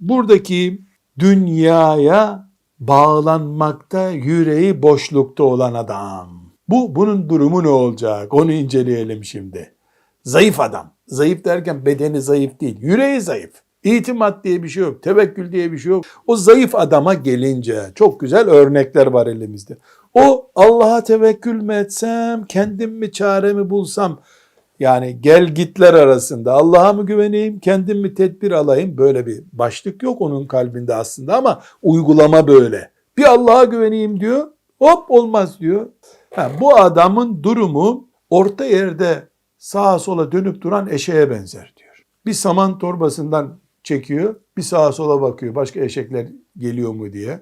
Buradaki dünyaya bağlanmakta yüreği boşlukta olan adam. Bu bunun durumu ne olacak? Onu inceleyelim şimdi. Zayıf adam. Zayıf derken bedeni zayıf değil. Yüreği zayıf. İtimat diye bir şey yok. Tevekkül diye bir şey yok. O zayıf adama gelince çok güzel örnekler var elimizde. O Allah'a tevekkül mü etsem, kendim mi çaremi bulsam yani gel gitler arasında Allah'a mı güveneyim, kendim mi tedbir alayım böyle bir başlık yok onun kalbinde aslında ama uygulama böyle. Bir Allah'a güveneyim diyor, hop olmaz diyor. Ha, bu adamın durumu orta yerde sağa sola dönüp duran eşeğe benzer diyor. Bir saman torbasından çekiyor, bir sağa sola bakıyor başka eşekler geliyor mu diye.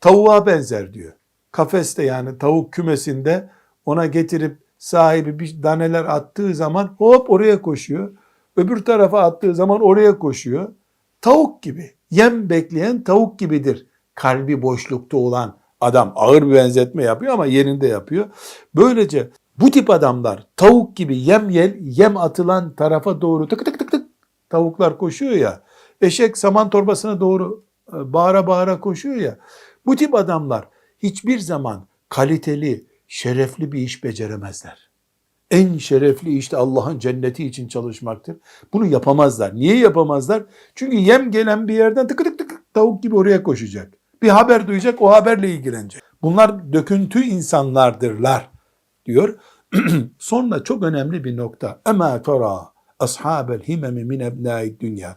Tavuğa benzer diyor. Kafeste yani tavuk kümesinde ona getirip sahibi bir daneler attığı zaman hop oraya koşuyor. Öbür tarafa attığı zaman oraya koşuyor. Tavuk gibi, yem bekleyen tavuk gibidir. Kalbi boşlukta olan adam ağır bir benzetme yapıyor ama yerinde yapıyor. Böylece bu tip adamlar tavuk gibi yem yel, yem atılan tarafa doğru tık tık tık tık tavuklar koşuyor ya. Eşek saman torbasına doğru e, bağıra bağıra koşuyor ya. Bu tip adamlar hiçbir zaman kaliteli, şerefli bir iş beceremezler. En şerefli işte Allah'ın cenneti için çalışmaktır. Bunu yapamazlar. Niye yapamazlar? Çünkü yem gelen bir yerden tık tık tık tavuk gibi oraya koşacak. Bir haber duyacak, o haberle ilgilenecek. Bunlar döküntü insanlardırlar diyor. Sonra çok önemli bir nokta. Ema tara ashabel himemi min ebnâid dünya.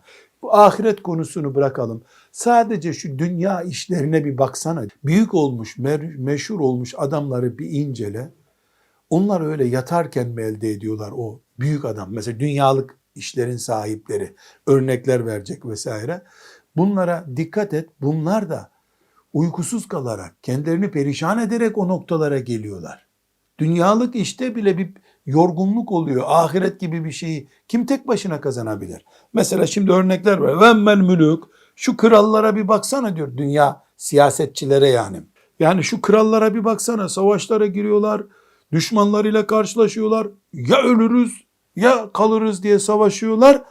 Ahiret konusunu bırakalım. Sadece şu dünya işlerine bir baksana. Büyük olmuş, meşhur olmuş adamları bir incele. Onlar öyle yatarken mi elde ediyorlar o büyük adam? Mesela dünyalık işlerin sahipleri örnekler verecek vesaire. Bunlara dikkat et. Bunlar da uykusuz kalarak, kendilerini perişan ederek o noktalara geliyorlar. Dünyalık işte bile bir yorgunluk oluyor. Ahiret gibi bir şeyi kim tek başına kazanabilir? Mesela şimdi örnekler var. Vemmel mülük. Şu krallara bir baksana diyor dünya siyasetçilere yani. Yani şu krallara bir baksana savaşlara giriyorlar. Düşmanlarıyla karşılaşıyorlar. Ya ölürüz ya kalırız diye savaşıyorlar.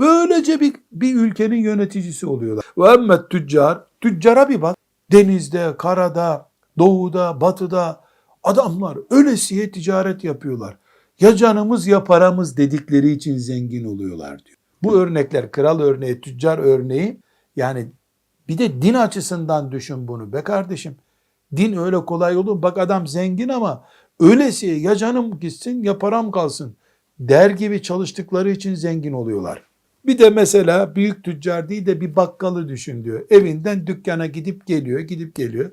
Böylece bir, bir ülkenin yöneticisi oluyorlar. Ve tüccar. Tüccara bir bak. Denizde, karada, doğuda, batıda adamlar ölesiye ticaret yapıyorlar. Ya canımız ya paramız dedikleri için zengin oluyorlar diyor. Bu örnekler kral örneği, tüccar örneği yani bir de din açısından düşün bunu be kardeşim. Din öyle kolay olur. Bak adam zengin ama öylesiye ya canım gitsin ya param kalsın der gibi çalıştıkları için zengin oluyorlar. Bir de mesela büyük tüccar değil de bir bakkalı düşün diyor. Evinden dükkana gidip geliyor, gidip geliyor.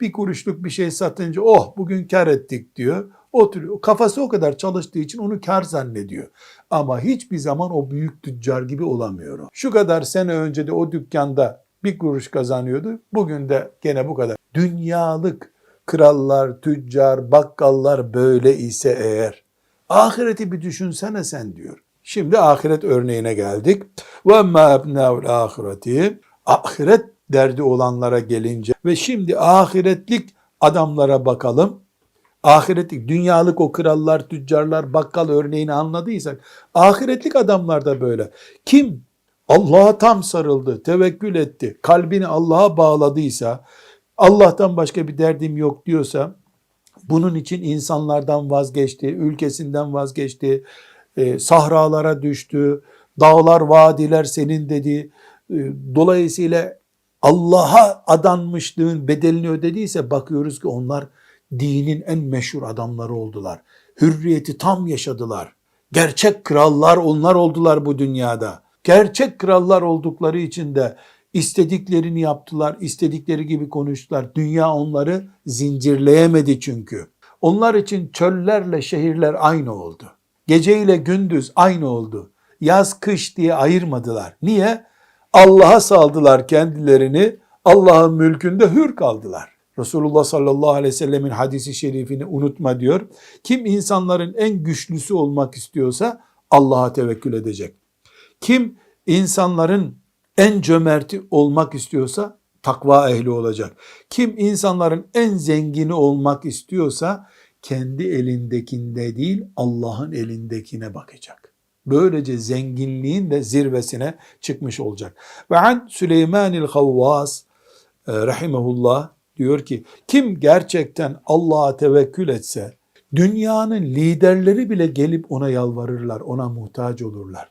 Bir kuruşluk bir şey satınca oh bugün kar ettik diyor. Oturuyor. Kafası o kadar çalıştığı için onu kar zannediyor. Ama hiçbir zaman o büyük tüccar gibi olamıyor. Şu kadar sene önce de o dükkanda bir kuruş kazanıyordu. Bugün de gene bu kadar. Dünyalık krallar, tüccar, bakkallar böyle ise eğer ahireti bir düşünsene sen diyor. Şimdi ahiret örneğine geldik. Ve emmâ ebnâul ahireti. Ahiret derdi olanlara gelince ve şimdi ahiretlik adamlara bakalım. Ahiretlik, dünyalık o krallar, tüccarlar, bakkal örneğini anladıysak, ahiretlik adamlar da böyle. Kim Allah'a tam sarıldı, tevekkül etti, kalbini Allah'a bağladıysa, Allah'tan başka bir derdim yok diyorsa, bunun için insanlardan vazgeçti, ülkesinden vazgeçti, e, sahralara düştü, dağlar, vadiler senin dedi. E, dolayısıyla Allah'a adanmışlığın bedelini ödediyse bakıyoruz ki onlar dinin en meşhur adamları oldular. Hürriyeti tam yaşadılar. Gerçek krallar onlar oldular bu dünyada. Gerçek krallar oldukları için de istediklerini yaptılar, istedikleri gibi konuştular. Dünya onları zincirleyemedi çünkü. Onlar için çöllerle şehirler aynı oldu. Gece ile gündüz aynı oldu. Yaz kış diye ayırmadılar. Niye? Allah'a saldılar kendilerini. Allah'ın mülkünde hür kaldılar. Resulullah sallallahu aleyhi ve sellemin hadisi şerifini unutma diyor. Kim insanların en güçlüsü olmak istiyorsa Allah'a tevekkül edecek. Kim insanların en cömerti olmak istiyorsa takva ehli olacak. Kim insanların en zengini olmak istiyorsa kendi elindekinde değil Allah'ın elindekine bakacak. Böylece zenginliğin de zirvesine çıkmış olacak. Ve an Süleymanil Havvas e, rahimehullah diyor ki kim gerçekten Allah'a tevekkül etse dünyanın liderleri bile gelip ona yalvarırlar, ona muhtaç olurlar.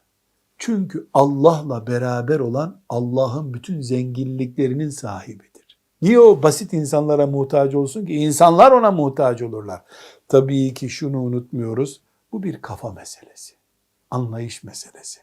Çünkü Allah'la beraber olan Allah'ın bütün zenginliklerinin sahibidir. Niye o basit insanlara muhtaç olsun ki? İnsanlar ona muhtaç olurlar. Tabii ki şunu unutmuyoruz. Bu bir kafa meselesi. Anlayış meselesi.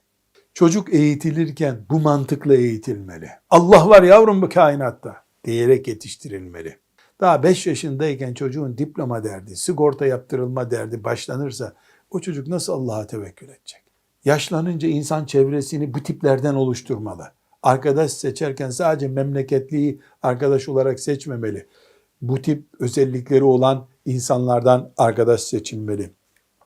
Çocuk eğitilirken bu mantıkla eğitilmeli. Allah var yavrum bu kainatta diyerek yetiştirilmeli. Daha 5 yaşındayken çocuğun diploma derdi, sigorta yaptırılma derdi başlanırsa o çocuk nasıl Allah'a tevekkül edecek? Yaşlanınca insan çevresini bu tiplerden oluşturmalı. Arkadaş seçerken sadece memleketliyi arkadaş olarak seçmemeli. Bu tip özellikleri olan insanlardan arkadaş seçilmeli.